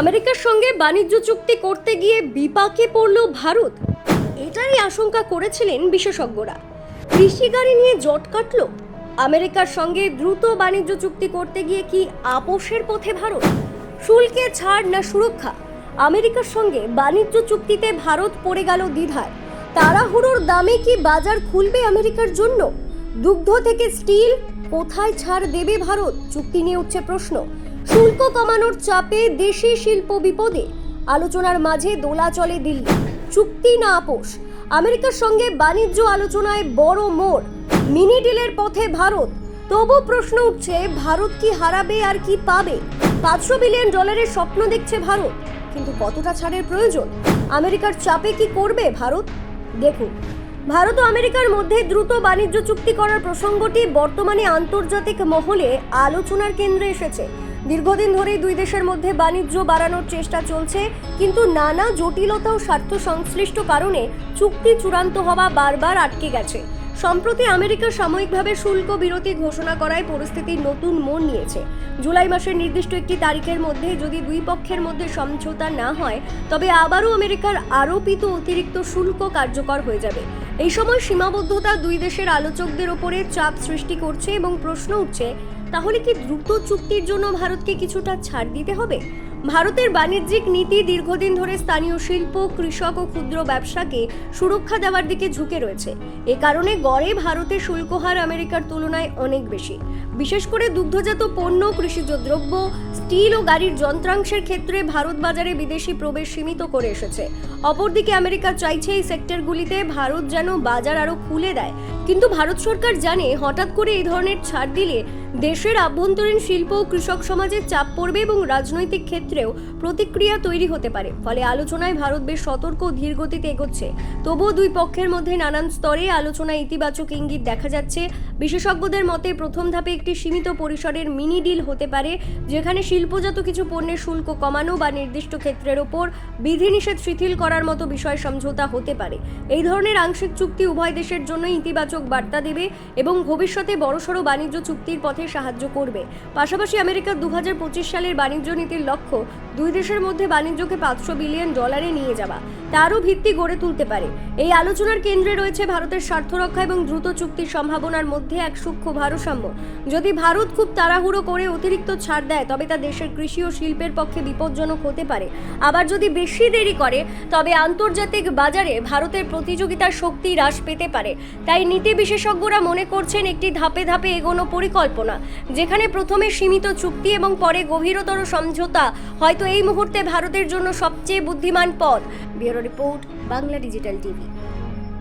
আমেরিকার সঙ্গে বাণিজ্য চুক্তি করতে গিয়ে বিপাকে পড়ল ভারত। এটারই আশঙ্কা করেছিলেন বিশেষজ্ঞরা। কৃষি গাড়ি নিয়ে জট কাটল। আমেরিকার সঙ্গে দ্রুত বাণিজ্য চুক্তি করতে গিয়ে কি আপোষের পথে ভারত? শুল্কে ছাড় না সুরক্ষা? আমেরিকার সঙ্গে বাণিজ্য চুক্তিতে ভারত পড়ে গেল দ্বিধায়। তাড়াহুড়োর দামে কি বাজার খুলবে আমেরিকার জন্য? দুগ্ধ থেকে স্টিল? কোথায় ছাড় দেবে ভারত? চুক্তি নিয়ে উঠছে প্রশ্ন। শুল্ক কমানোর চাপে দেশি শিল্প বিপদে। আলোচনার মাঝে দোলা চলে দিল্লি। চুক্তি না আপোষ আমেরিকার সঙ্গে বাণিজ্য আলোচনায় বড় মোড়। মিনি ডিলের পথে ভারত। তবু প্রশ্ন উঠছে, ভারত কি হারাবে আর কি পাবে? পাঁচশো বিলিয়ন ডলারের স্বপ্ন দেখছে ভারত। কিন্তু কতটা ছাড়ের প্রয়োজন? আমেরিকার চাপে কি করবে ভারত? দেখুন, ভারত ও আমেরিকার মধ্যে দ্রুত বাণিজ্য চুক্তি করার প্রসঙ্গটি বর্তমানে আন্তর্জাতিক মহলে আলোচনার কেন্দ্রে এসেছে। দীর্ঘদিন ধরেই দুই দেশের মধ্যে বাণিজ্য বাড়ানোর চেষ্টা চলছে, কিন্তু নানা জটিলতা ও স্বার্থ সংশ্লিষ্ট কারণে চুক্তি চূড়ান্ত হওয়া বারবার আটকে গেছে। সম্প্রতি আমেরিকা সাময়িকভাবে শুল্ক বিরতি ঘোষণা করায় পরিস্থিতি নতুন মোড় নিয়েছে। জুলাই মাসের নির্দিষ্ট একটি তারিখের মধ্যে যদি দুই পক্ষের মধ্যে সমঝোতা না হয়, তবে আবারও আমেরিকার আরোপিত অতিরিক্ত শুল্ক কার্যকর হয়ে যাবে। এই সময় সীমাবদ্ধতা দুই দেশের আলোচকদের ওপরে চাপ সৃষ্টি করছে এবং প্রশ্ন উঠছে তাহলে কি দ্রুত চুক্তির জন্য ভারতকে কিছুটা ছাড় দিতে হবে? ভারতের বাণিজ্যিক নীতি দীর্ঘদিন ধরে স্থানীয় শিল্প, কৃষক ও ক্ষুদ্র ব্যবসাকে সুরক্ষা দেওয়ার দিকে ঝুঁকে রয়েছে। এ কারণে গড়ে ভারতের শুল্ক হার আমেরিকার তুলনায় অনেক বেশি। বিশেষ করে দুগ্ধজাত পণ্য কৃষিজ দ্রব্য স্টিল ও গাড়ির যন্ত্রাংশের ক্ষেত্রে ভারত বাজারে বিদেশি প্রবেশ সীমিত করে এসেছে। অপরদিকে আমেরিকা চাইছে এই সেক্টরগুলিতে ভারত যেন বাজার আরও খুলে দেয়। কিন্তু ভারত সরকার জানে, হঠাৎ করে এই ধরনের ছাড় দিলে দেশের আভ্যন্তরীণ শিল্প ও কৃষক সমাজে চাপ পড়বে এবং রাজনৈতিক ক্ষেত্রেও প্রতিক্রিয়া তৈরি হতে পারে, ফলে আলোচনায় ভারত বেশ সতর্ক ও ধীর গতিতে এগোচ্ছে। তবুও দুই পক্ষের মধ্যে নানান স্তরে আলোচনায় ইতিবাচক ইঙ্গিত দেখা যাচ্ছে। বিশেষজ্ঞদের মতে, প্রথম ধাপে একটি সীমিত পরিসরের মিনি ডিল হতে পারে, যেখানে শিল্পজাত কিছু পণ্যের শুল্ক কমানো বা নির্দিষ্ট ক্ষেত্রের ওপর বিধিনিষেধ শিথিল করার মতো বিষয় সমঝোতা হতে পারে। এই ধরনের আংশিক চুক্তি উভয় দেশের জন্য ইতিবাচক বার্তা দেবে এবং ভবিষ্যতে বড়সড় বাণিজ্য চুক্তির পথে সাহায্য করবে। পাশাপাশি আমেরিকার দু সালের বাণিজ্য নীতির লক্ষ্য Tchau! দুই দেশের মধ্যে বাণিজ্যকে পাঁচশো বিলিয়ন ডলারে নিয়ে যাওয়া, তারও ভিত্তি গড়ে তুলতে পারে। এই আলোচনার কেন্দ্রে রয়েছে ভারতের স্বার্থ রক্ষা এবং দ্রুত চুক্তির সম্ভাবনার মধ্যে এক সূক্ষ্ম ভারসাম্য। যদি ভারত খুব তাড়াহুড়ো করে অতিরিক্ত ছাড় দেয়, তবে তা দেশের কৃষি ও শিল্পের পক্ষে বিপজ্জনক হতে পারে। আবার যদি বেশি দেরি করে, তবে আন্তর্জাতিক বাজারে ভারতের প্রতিযোগিতার শক্তি হ্রাস পেতে পারে। তাই নীতি বিশেষজ্ঞরা মনে করছেন, একটি ধাপে ধাপে এগোনো পরিকল্পনা, যেখানে প্রথমে সীমিত চুক্তি এবং পরে গভীরতর সমঝোতা হয়তো এই মুহূর্তে ভারতের জন্য সবচেয়ে বুদ্ধিমান পথ। Bureau report Bangla digital TV.